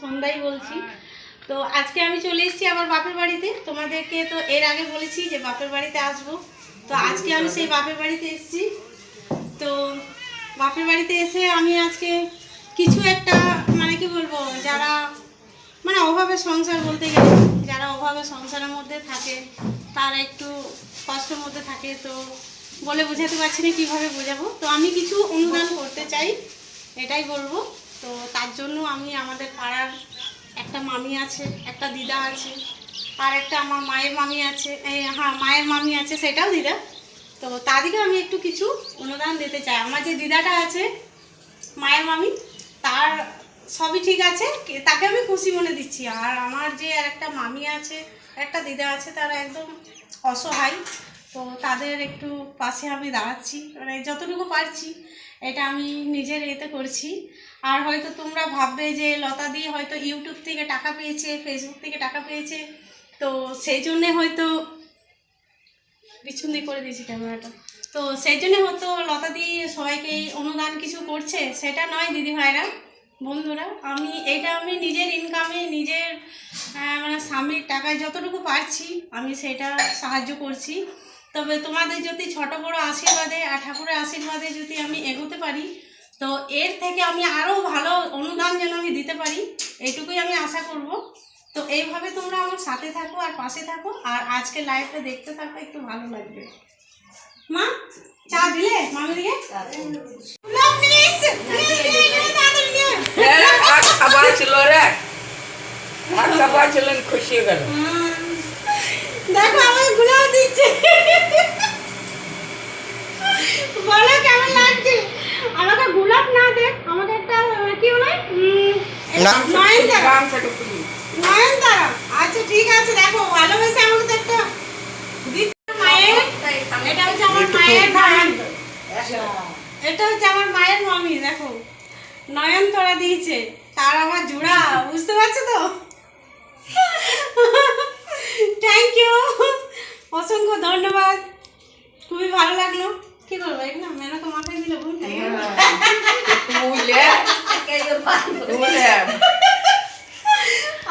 সন্ধ্যাই বলছি। তো আজকে আমি চলে এসেছি আমার বাপের বাড়িতে। তোমাদেরকে তো এর আগে বলেছি যে বাপের বাড়িতে আসব। তো আজকে আমি সেই বাপের বাড়িতে এসেছি। তো বাপের বাড়িতে এসে আমি আজকে কিছু একটা মানে কি বলব যারা মানে অভাবে সংসার বলতে গেলে যারা অভাবে সংসারের মধ্যে থাকে তারা একটু কষ্টের মধ্যে থাকে তো বলে বোঝাতে পারছি না কীভাবে বোঝাবো। তো আমি কিছু অনুদান করতে চাই এটাই বলব। তো তার জন্য আমি আমাদের পাড়ার একটা মামি আছে, একটা দিদা আছে, আর একটা আমার মায়ের মামি আছে হ্যাঁ মায়ের মামি আছে, সেটাও দিদা। তো তাদেরকে আমি একটু কিছু অনুদান দিতে চাই। আমার যে দিদাটা আছে, মায়ের মামি, তার সবই ঠিক আছে তাকে আমি খুশি মনে দিচ্ছি। আর আমার যে আর একটা মামি আছে একটা দিদা আছে, তারা একদম অসহায়। তো তাদের একটু পাশে আমি দাঁড়াচ্ছি মানে যতটুকু পারছি, এটা আমি নিজের এতে করছি। আর হয়তো তোমরা ভাববে যে লতা দিয়ে হয়তো ইউটিউব থেকে টাকা পেয়েছে ফেসবুক থেকে টাকা পেয়েছে। তো সেই জন্যে হয়তো দিয়ে করে দিয়েছি ক্যামেরাটা। তো সেই জন্যে হয়তো লতা দি সবাইকে অনুদান কিছু করছে, সেটা নয় দিদি ভাইরা, বন্ধুরা। আমি এটা আমি নিজের ইনকামে নিজের মানে স্বামীর টাকায় যতটুকু পারছি, আমি সেটা সাহায্য করছি। তবে তোমাদের যদি ছোট বড় আশীর্বাদে আর ঠাকুরের আশীর্বাদে যদি আমি এগোতে পারি তো এর থেকে আমি আরও ভালো অনুদান যেন আমি দিতে পারি এইটুকুই আমি আশা করব। তো এইভাবে তোমরা আমার সাথে থাকো আর পাশে থাকো আর আজকে লাইভটা দেখতে থাকো একটু ভালো লাগবে। মা চা দিলে মামি দিকে খাবার ছিল রে আর খাবার ছিল খুশি গেল দেখো গুলাব দিচ্ছে। বলো কেমন লাগছে আমাকে গোলাপ না দে আমাকে একটা আহ, কি বলে উম, নয়নতারা গামছাটা খুলি নয়নতারা আচ্ছা ঠিক আছে দেখো ভালোবেসে আমাকে তো একটা দিচ্ছে মায়ের এটা হচ্ছে আমার মায়ের মামি এটা হচ্ছে আমার মায়ের মামি দেখো নয়নতারা দিয়েছে তার আমার জোড়া বুঝতে পারছ তো থ্যাংক ইউ অসংখ্য ধন্যবাদ খুবই ভালো লাগল কি করব এই না মেনাকে মাথায় দিলে ভুল নেই। তুলে তুলে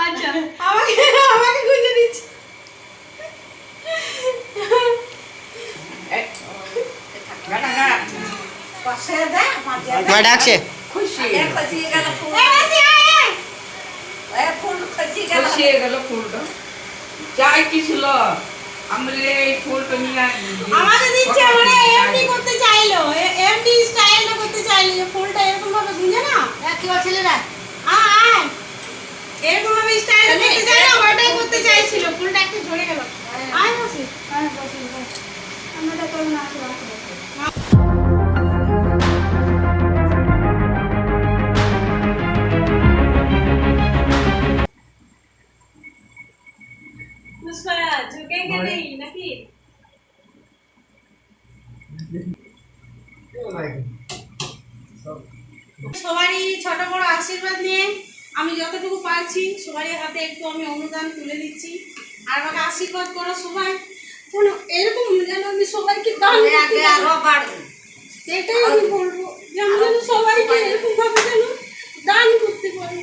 আচ্ছা আমাকে আমাকে গুঁজে দিচ্ছে গাটা না মা ডাকছে হয়ে চাই কি ছিল এই ফুলটা নিয়ে দিচ্ছে মানে করতে চাইলো। স্টাইলটা করতে চাইলো। ফুলটা এরকম ভাবে গুঁজে না? কি ছেলেরা? আয়, আয়। এরকম ভাবে স্টাইল করতে চাইলো ওটাই করতে চাইছিল। ফুলটা একটু ঝরে গেল। আয় মাসি আয় বসে আমরা তো না পারছি সবারই হাতে একটু আমি অনুদান তুলে দিচ্ছি আর আমাকে আশীর্বাদ করো সবাই। কোনো এরকম যেন আমি সবাইকে দান। এটাই আমি বলব যে আমি যেন সবাইকে এরকম ভাবে যেন দান করতে পারি।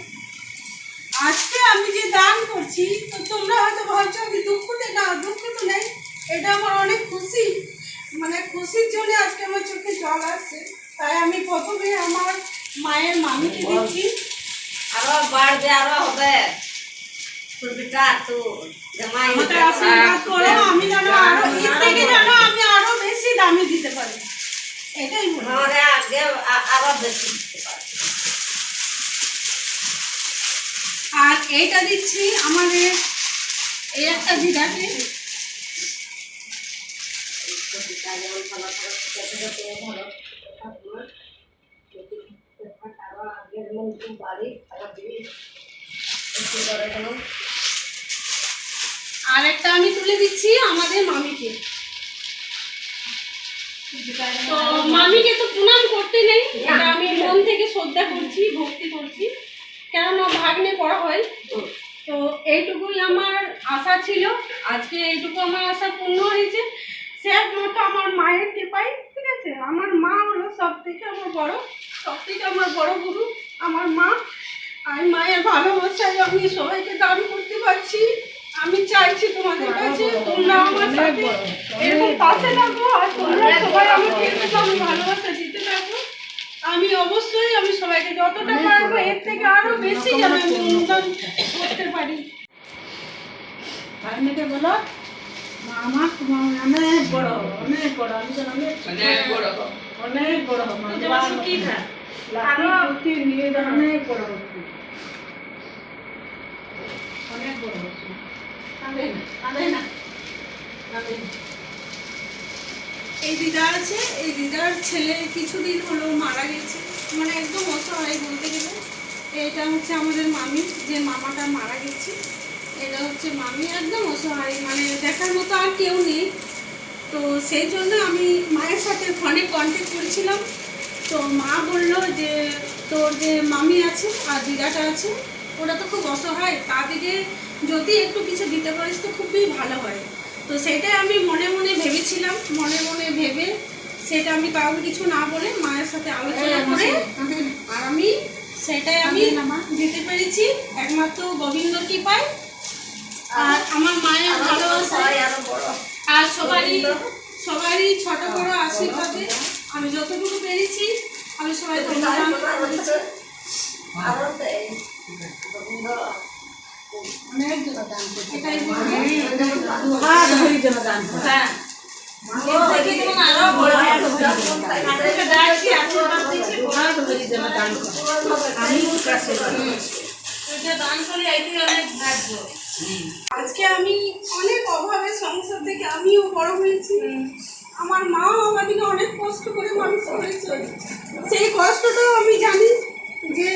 আজকে আমি যে দান করছি তো তোমরা হয়তো ভাবছ আমি দুঃখতে না দুঃখ তো নেই। এটা আমার অনেক খুশি। মানে খুশির জন্য আজকে আমার চোখে জল আসছে। তাই আমি প্রথমে আমার মায়ের মামিকে দিচ্ছি বাড়বে আরও হবে। ফুলবিটা তো জামাই আমাকে আশীর্বাদ করো আমি যেন আরও এর থেকে যেন আমি আরও বেশি দামি দিতে পারি এটাই ঘরে আগে আরও বেশি দিতে পারে। আর এইটা দিচ্ছি আমাদের এই একটা দিদাকে আর একটা আমি তুলে দিচ্ছি আমাদের মামিকে। তো মামিকে তো প্রণাম করতে নেই, এটা আমি মন থেকে শ্রদ্ধা করছি, ভক্তি করছি। কেননা ভাগ্নে পড়া হয়। তো এইটুকুই আমার আশা ছিল। আজকে এইটুকু আমার আশা পূর্ণ হয়েছে। সে একমাত্র আমার মায়ের ঠিক আছে? আমার মা হলো সব থেকে আমার বড় সব থেকে আমার বড় গুরু আমার মা। আমি মায়ের ভালোবাসায় আমি সবাইকে দান করতে পারছি। আমি চাইছি তোমাদের কাছে তোমরা আমার সাথে এরকম পাশে থাকো আর তোমরা সবাই আমাকে এরকম ভালোবাসা দিতে থাকো। আমি অবশ্যই আমি সবাইকে যতটা পারব এর থেকে আরও বেশি যেন আমি অনুদান করতে পারি। ভাগ্নেকে বলো। অনেক বড় অনেক বড় আমি অনেক বড়। অনেক বড় অনেক বড় অনেক বড় এই দিদা আছে এই দিদার ছেলে কিছুদিন হলো মারা গেছে। মানে একদম অসহায় বলতে গেলে। এটা হচ্ছে আমাদের মামি যে মামাটা মারা গেছে। এটা হচ্ছে মামি একদম অসহায় মানে দেখার মতো আর কেউ নেই। তো সেই জন্য আমি মায়ের সাথে ফোনে কন্ট্যাক্ট করেছিলাম। তো মা বলল যে তোর যে মামি আছে আর দিদাটা আছে ওরা তো খুব অসহায় তাদেরকে যদি একটু কিছু দিতে পারিস তো খুবই ভালো হয়। তো সেটাই আমি মনে মনে ভেবেছিলাম মনে মনে ভেবে সেটা আমি কাউকে কিছু না বলে মায়ের সাথে আলোচনা করে আর আমি সেটাই আমি দিতে পেরেছি। একমাত্র গোবিন্দ কি পাই আর আমার মায়ের ভালোবাসা। বড়। আর সবারই সবারই ছোট বড় আশীর্বাদে আমি যতটুকু পেরেছি আমি সবাই হ্যাঁ। আমি আজকে আমি অনেক অভাবে সংসার থেকে আমিও বড় হয়েছি। আমার মাও আমাদেরকে অনেক কষ্ট করে মানুষ করেছে। সেই কষ্টটাও আমি জানি যে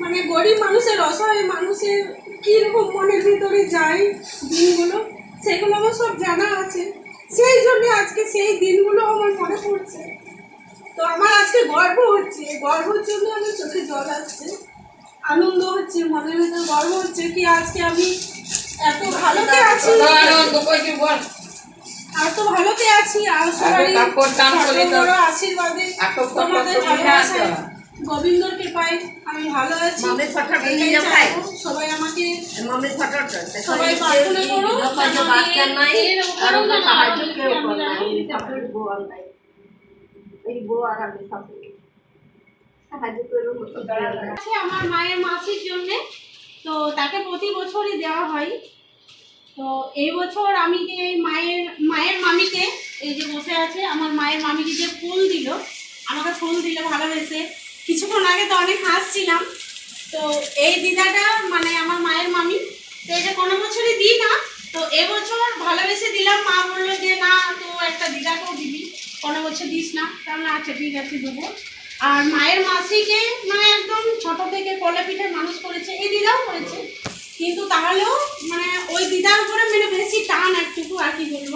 মানে গরিব মানুষের অসহায় মানুষের কীরকম মনের ভিতরে যায় দিনগুলো, সেগুলো আমার সব জানা আছে। সেই জন্য আজকে সেই দিনগুলো আমার মনে পড়ছে। তো আমার আজকে গর্ব হচ্ছে। গর্বের জন্য আমার চোখে জল আসছে। আনন্দ হচ্ছে মনের ভিতরে গর্ব হচ্ছে কি আজকে আমি এত ভালোতে আছি বল। এত ভালোতে আছি আর সবারই কাপড় টান করে দাও। আশীর্বাদে তোমাদের আছে। ভালোবাসায় গোবিন্দর কৃপায় আমি ভালো আছি। সবাই আমাকে সবাই প্রার্থনা করো বাচ্চা নাই আর করো না, সাহায্য আরও কেউ করে না আমি এই বউ আর এই বউ আর আমি সব সাহায্য করব আমার মায়ের মাসির জন্য। তো তাকে প্রতি বছরই দেওয়া হয়। তো এই বছর আমি যে মায়ের মায়ের মামিকে এই যে বসে আছে, আমার মায়ের মামিকে যে ফুল দিল। আমাকে ফুল দিল ভালোবেসে কিছুক্ষণ আগে তো অনেক হাসছিলাম। তো এই দিদাটা মানে আমার মায়ের মামি, তো এটা কোনো বছরই দিই না, তো এবছর ভালোবেসে দিলাম। মা বলল যে, না, তো একটা দিদাকেও দিবি। কোনো বছর দিস না। তাহলে আচ্ছা ঠিক আছে, দেবো। আর মায়ের মাসিকে মানে একদম ছোট থেকে কলে পিঠে মানুষ করেছে, এই দিদাও করেছে। কিন্তু তাহলেও মানে ওই দিদার উপরে মানে বেশি টান একটুকু, আর কি বলব?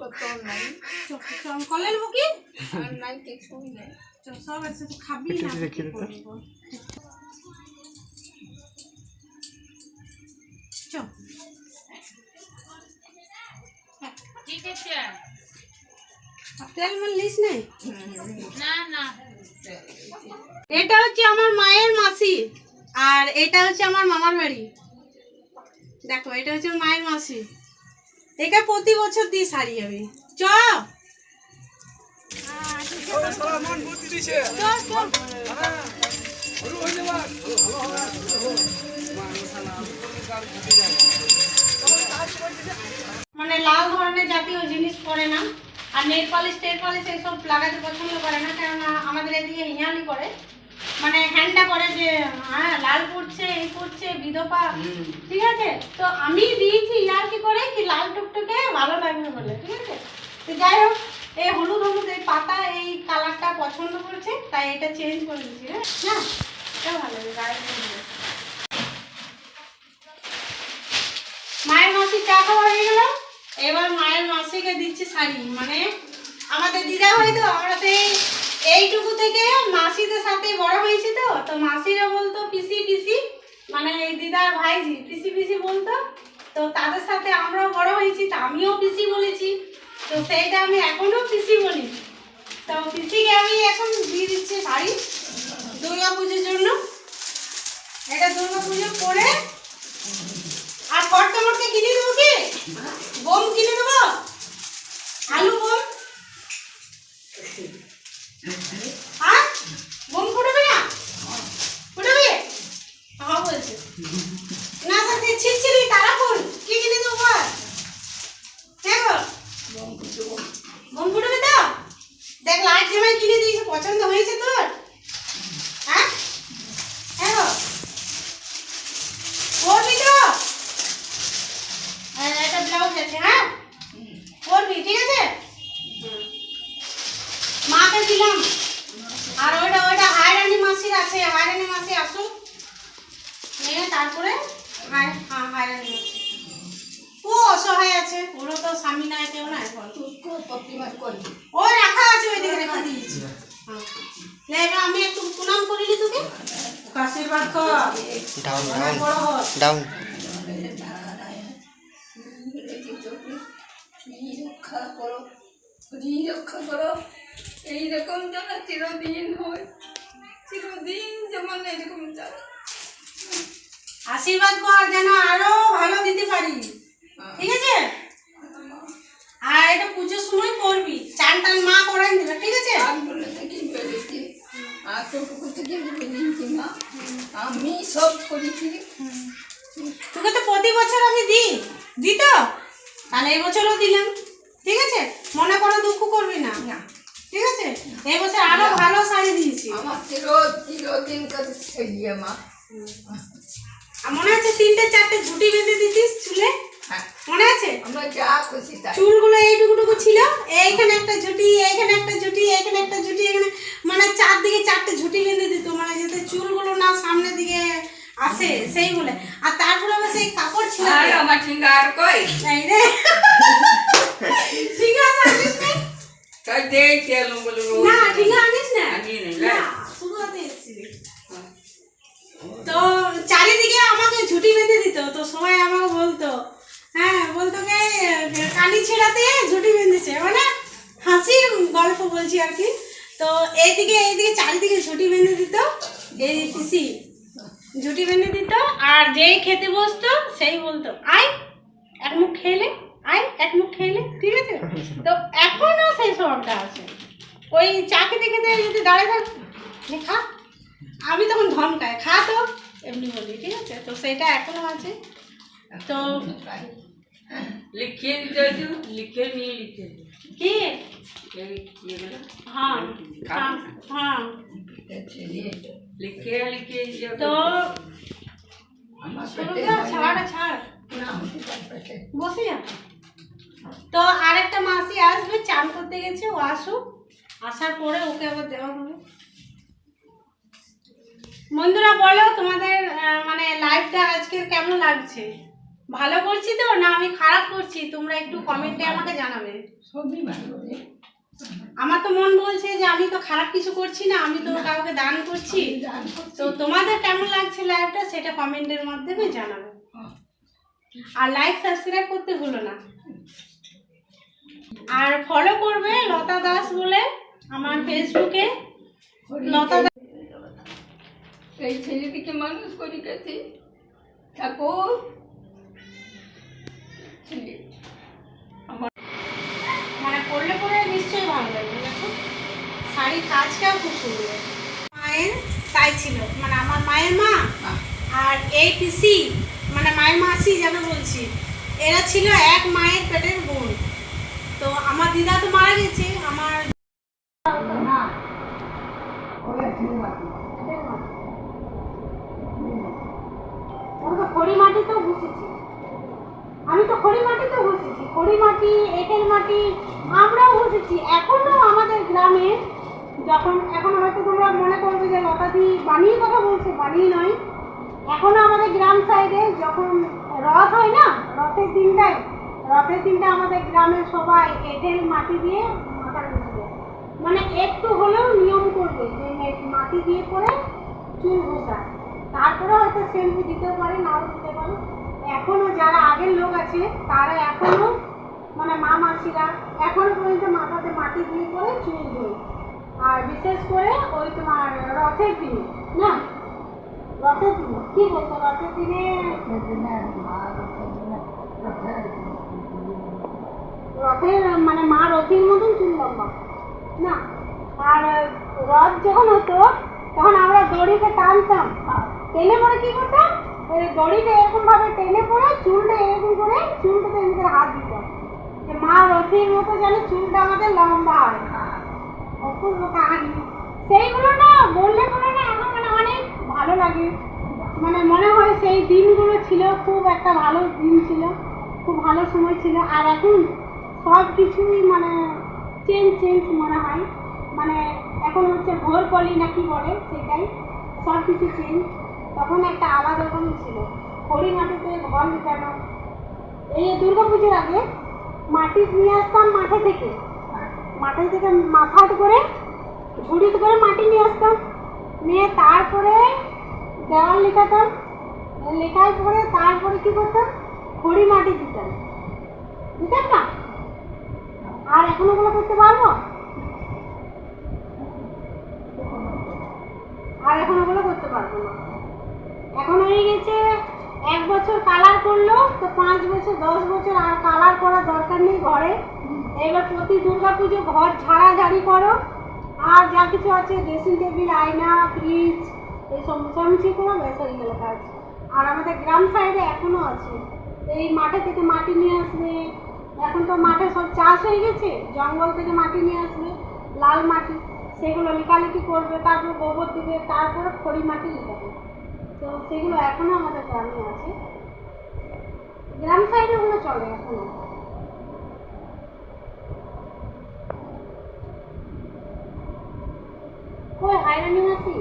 কত নাই, চ চ কলে নেব কি আর নাই কিছুই নাই। চ সব একসাথে খাবি না তেল মাল লিস নেই? না না। এটা হচ্ছে আমার মায়ের মাসি আর এটা হচ্ছে আমার মামার বাড়ি। দেখো এটা হচ্ছে মায়ের মাসি। একে প্রতি বছর দিই শাড়ি আমি চ। মানে লাল ধরনের জাতীয় জিনিস পরে না। আর নেল পালিশ টেল পালিশ এইসব লাগাতে পছন্দ করে না, কেননা আমাদের এদিকে হিয়ালি করে মানে হ্যান্ডটা করে যে হ্যাঁ লাল পড়ছে এই পড়ছে বিধবা। ঠিক আছে? তো আমি দিয়েছি ইয়ার কি করে কি লাল টুকটুকে ভালো লাগবে বলে ঠিক আছে? তো যাই হোক এই হলুদ হলুদ এই পাতা এই কালারটা পছন্দ করেছে তাই এটা চেঞ্জ করে দিচ্ছি হ্যাঁ? না এটাও ভালো লাগে গায়ে মায়ের মাসি চা খাওয়া হয়ে গেল। এবার মায়ের মাসিকে দিচ্ছি শাড়ি মানে আমাদের দিদা হয়তো আমরা সেই এইটুকু থেকে মাসিদের সাথে বড় হয়েছি তো তো মাসিরা বলতো, পিসি পিসি। মানে এই দিদার ভাইজি, পিসি পিসি বলতো, তো তাদের সাথে আমরাও বড় হয়েছি, তো আমিও পিসি বলেছি। তো সেইটা আমি এখনও পিসি বলি। তো পিসিকে আমি এখন দিয়ে দিচ্ছি শাড়ি দুর্গা পুজোর জন্য। এটা দুর্গা পুজো করে আর ফটকা মটকা কিনে দেবো কি? বোম কিনে দেবো? আলু বোম? আর বোম ফুটবে না? ফুটবে? হ্যাঁ বলছে। না সাথে ছিটছিলি তারা ফুল কি কিনে দেবো বল হ্যাঁ গো বোম ফুটবে তো দেখ লাইট জামাই কিনে দিয়েছে পছন্দ হয়েছে তোর হ্যাঁ হ্যাঁ গো করবি তো আর একটা ব্লাউজ আছে হ্যাঁ করবি ঠিক আছে মাকে দিলাম আর ওইটা ওইটা হায়রানি মাসির আছে হায়রানি মাসি আসুক নিয়ে তারপরে হায় হ্যাঁ হায়রানি মাসি ও অসহায় আছে ওরও তো স্বামী নাই কেউ নাই বল ও রাখা আছে ওই দিকে রেখে দিয়েছি। হ্যাঁ। এবার আমি একটু প্রণাম করিনি তোকে। আশীর্বাদ কর ডাউন ডাউন ডাউন তোকে তো প্রতি বছর আমি দিই। দিই তো? তাহলে এই বছরও দিলাম। ঠিক আছে? মনে করে দুঃখ করবি না। না। ঠিক আছে? এই বছর আরও ভালো শাড়ি দিয়েছি। মনে আছে তিনটে চারটে ঝুটি বেঁধে দিতিস চুলে? হ্যাঁ। মনে আছে? চুলগুলো এইটুকুটুকু ছিল। এইখানে একটা ঝুটি এইখানে একটা ঝুটি এইখানে একটা ঝুটি এখানে মানে চারদিকে চারটে ঝুটি বেঁধে দিত। মানে যাতে চুলগুলো না সামনের দিকে আসে সেই বলে। আর তারপরে আবার সেই কাপড় ছিল আর আমার সিঙ্গার কই? এই রে। আছে আনিস না? তাই দেই তেল বলে না ঠিক আনিস না? আনি নাই, না শুধু হাতে এসেছিলি তো চারিদিকে আমাকে ঝুটি বেঁধে দিত তো সবাই আমাকে বলতো হ্যাঁ বলতো কে কানি ছেড়াতে ঝুটি বেঁধেছে। মানে হাসির গল্প বলছি আর কি। তো এইদিকে এইদিকে চারিদিকে ঝুটি বেঁধে দিত। এই পিসি ঝুটি বেঁধে দিত আর যেই খেতে বসতো সেই বলতো আয় এক মুখ খেলে আয় এক মুখ খেলে ঠিক আছে? তো এখনও সেই স্বভাবটা আছে। ওই চা খেতে খেতে যদি দাঁড়িয়ে থাক খা। আমি তখন ধমকায় খা তো। এমনি বলি ঠিক আছে? তো সেটা এখনও আছে। তো লিখে দিতে হতো, লিখে নিয়ে লিখে। কি? হ্যাঁ হ্যাঁ হ্যাঁ। লিখে লিখে তো বসে যা তো আরেকটা মাসি আসবে চান করতে গেছে ও আসুক আসার পরে ওকে আবার দেওয়া হবে বন্ধুরা বলো তোমাদের মানে লাইফটা আজকে কেমন লাগছে? ভালো করছি তো না আমি খারাপ করছি? তোমরা একটু কমেন্টে আমাকে জানাবে। সবই ভালো আমার তো মন বলছে যে আমি তো খারাপ কিছু করছি না আমি তো কাউকে দান করছি। তো তোমাদের কেমন লাগছে লাইভটা সেটা কমেন্টের মাধ্যমে জানাবে। আর লাইক সাবস্ক্রাইব করতে ভুলো না। আর ফলো করবে লতা দাস বলে আমার ফেসবুকে লতা দাস এই ছেলেটিকে মানুষ করে গেছি ঠাকুর। ছেলে শাড়ির খুব সুন্দর মায়ের তাই ছিল মানে আমার মায়ের মা আর পিসি মানে মায়ের যেন বলছি এরা ছিল এক মায়ের পেটের বোন তো আমার দিদা তো মারা গেছে, আমার বসেছি খড়ি মাটি এঁটেল মাটি, আমরাও বসেছি। এখনও আমাদের গ্রামে যখন, এখন হয়তো তোমরা মনে করবে যে লতাদি বানিয়ে কথা বলছে, বানিয়ে নয়। এখনও আমাদের গ্রাম সাইডে যখন রথ হয় না, রথের দিনটায়, রথের দিনটা আমাদের গ্রামের সবাই এঁটেল মাটি দিয়ে মাথা ঘুষবে মানে একটু হলেও নিয়ম করবে যে মাটি দিয়ে পরে চুল ঘষা তারপরে হয়তো শ্যাম্পু দিতেও পারে, নাও দিতে পারে। এখনও যারা আগের লোক আছে, তারা এখনও মানে মা মাসিরা এখনও পর্যন্ত মাথাতে মাটি দিয়ে করে চুল ধোয়। আর বিশেষ করে ওই তোমার রথের দিনে, না? রথের দিনে, কি বলতো? রথের দিনে রথের মানে মা রথের মতন চুল লম্বা, না? আর রথ যখন হতো, তখন আমরা দড়িতে টানতাম। টেনে পরে কি করতাম? দড়িটা এরকম ভাবে টেনে পরে চুলটা এরকম করে, চুলটাতে এমনি হাত দিতাম যে মা রথের মতো যেন চুলটা আমাদের লম্বা হয়। অপূর্ব কাহিনী। সেইগুলো না বললে পরে না এখন মানে অনেক ভালো লাগে। মানে মনে হয় সেই দিনগুলো ছিল, খুব একটা ভালো দিন ছিল, খুব ভালো সময় ছিল। আর এখন সব কিছুই মানে চেঞ্জ চেঞ্জ মনে হয়। মানে এখন হচ্ছে ভোর কলি না কি বলে সেটাই। সব কিছু চেঞ্জ। তখন একটা আলাদা রকমই ছিল। খড়ি মাটিতে ঘর লিখানো এই দুর্গা পুজোর আগে মাটি নিয়ে আসতাম মাঠে থেকে। মাঠে থেকে মাথাট করে ঝুড়িতে করে মাটি নিয়ে আসতাম। নিয়ে তারপরে দেওয়াল লেখাতাম। লেখার পরে তারপরে কি করতাম? খড়ি মাটি দিতাম। দিতাম না? আর এখন ওগুলো করতে পারব? আর এখন ওগুলো করতে পারব না। এখন হয়ে গেছে, এক বছর কালার করল, তো পাঁচ বছর, দশ বছর আর কালার করার দরকার নেই ঘরে। এবার প্রতি দুর্গা পুজো ঘর ঝাড়াঝাড়ি করো, আর যা কিছু আছে ড্রেসিং টেবিল আয়না ফ্রিজ এইসব মোছামুছি করো, ব্যাস গেল কাজ। আর আমাদের গ্রাম সাইডে এখনও আছে। এই মাঠে থেকে মাটি নিয়ে আসবে এখন তো মাঠে সব চাষ হয়ে গেছে, জঙ্গল থেকে মাটি নিয়ে আসবে লাল মাটি, সেগুলো লিকালিকি করবে, তারপর গোবর দিবে, তারপরে খড়ি মাটি লিখাবে। তো সেগুলো এখনও আমাদের গ্রামে আছে। গ্রাম সাইডে ওগুলো চলে এখনও কই, হাইরানি আছি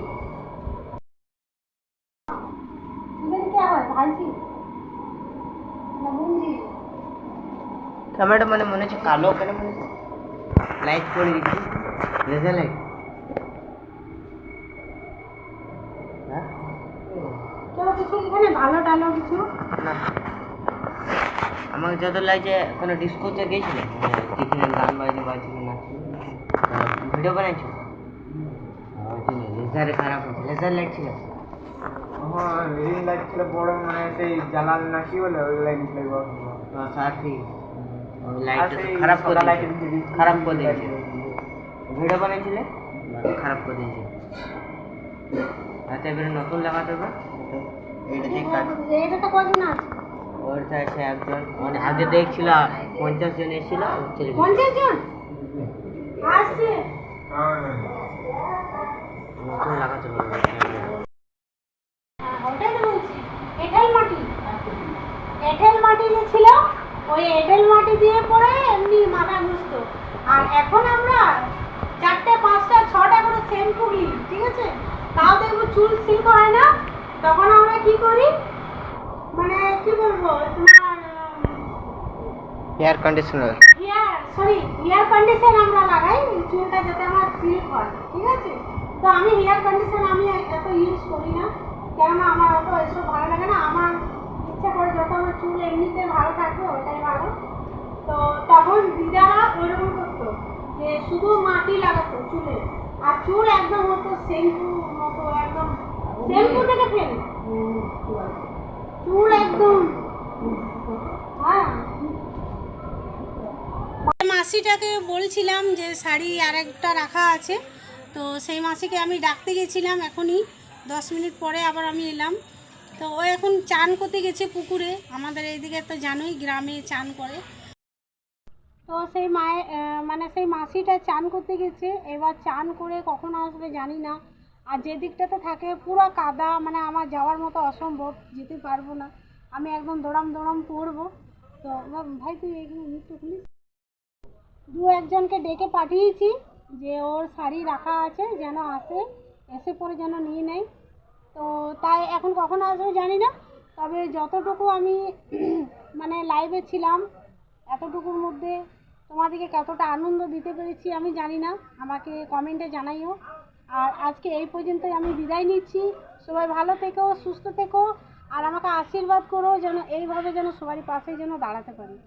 টমেটো মানে মনে হচ্ছে কালো, কেন মনে হচ্ছে? লাইট করে দিচ্ছি। লাইট কিছু এখানে ভালো টালো কিছু? না। আমাকে যত লাগছে কোনো ডিস্কোতে গেছিলে যেখানে গান বাজছে বা যেখানে নাচছিল ভিডিও বানাইছো? লেজারে খারাপ লেজার লাইট ছিল? হ্যাঁ রিং লাইট বড় মানে সেই জালাল না কি বলে ওই সাথী। খারাপ করে দিয়েছে। খারাপ করে দিয়েছে। ভিডিও বানিয়েছিলে খারাপ করে দিয়েছে। আচ্ছা এবারে নতুন লাগাতে হবে? তো কজন আছে? একজন মানে আগে দেখছিল পঞ্চাশ জন এসেছিল। পঞ্চাশ জন? আসছে লাগাতে হ্যাঁ, এঁটেল মাটি। যে ছিল ওই এঁটেল মাটি দিয়ে পরে এমনি মাথা ঘুষতো আর এখন আমরা চারটে পাঁচটা ছটা করে শ্যাম্পু নিই ঠিক আছে? তাও দেখব চুল সিল্ক হয় না তখন কি করি? মানে কি বলব তোমার air conditioner hair sorry hair condition আমরা লাগাই চুলটা যাতে আমার সিল্ক হয় ঠিক আছে? তো আমি হেয়ার কন্ডিশন আমি এত ইউজ করি না কেননা আমার অত এসব ভালো লাগে না। আমার ইচ্ছা করে যত আমার চুল এমনিতে ভালো থাকবে ওটাই ভালো। তো তখন দিদারা ওইরকম করতো যে শুধু মাটি লাগাতো চুলে আর চুল একদম হতো শ্যাম্পু মতো একদম শ্যাম্পু থেকে ফেল। মাসিটাকে বলছিলাম যে শাড়ি আর একটা রাখা আছে। তো সেই মাসিকে আমি ডাকতে গেছিলাম এখনই। দশ মিনিট পরে আবার আমি এলাম। তো ও এখন চান করতে গেছে পুকুরে। আমাদের এইদিকে তো জানোই গ্রামে চান করে। তো সেই আহ, মানে সেই মাসিটা চান করতে গেছে। এবার চান করে কখন আসবে জানি না। আর যে দিকটাতে থাকে পুরো কাদা মানে আমার যাওয়ার মতো অসম্ভব, যেতে পারব না। আমি একদম দৌড়াম দৌড়াম পড়ব তো ভাই, তুই এখানে মুখটা খুলিস দু একজনকে ডেকে পাঠিয়েছি যে ওর শাড়ি রাখা আছে, যেন আসে, এসে পরে যেন নিয়ে নেয় তো, তাই এখন কখন আসবে জানি না। তবে যতটুকু আমি মানে লাইভে ছিলাম, এতটুকুর মধ্যে তোমাদেরকে কতটা আনন্দ দিতে পেরেছি আমি জানি না। আমাকে কমেন্টে জানাইও। আর আজকে এই পর্যন্তই আমি বিদায় নিচ্ছি। সবাই ভালো থেকো, সুস্থ থেকো, আর আমাকে আশীর্বাদ করো যেন, এইভাবে যেন সবারই পাশে যেন দাঁড়াতে পারি।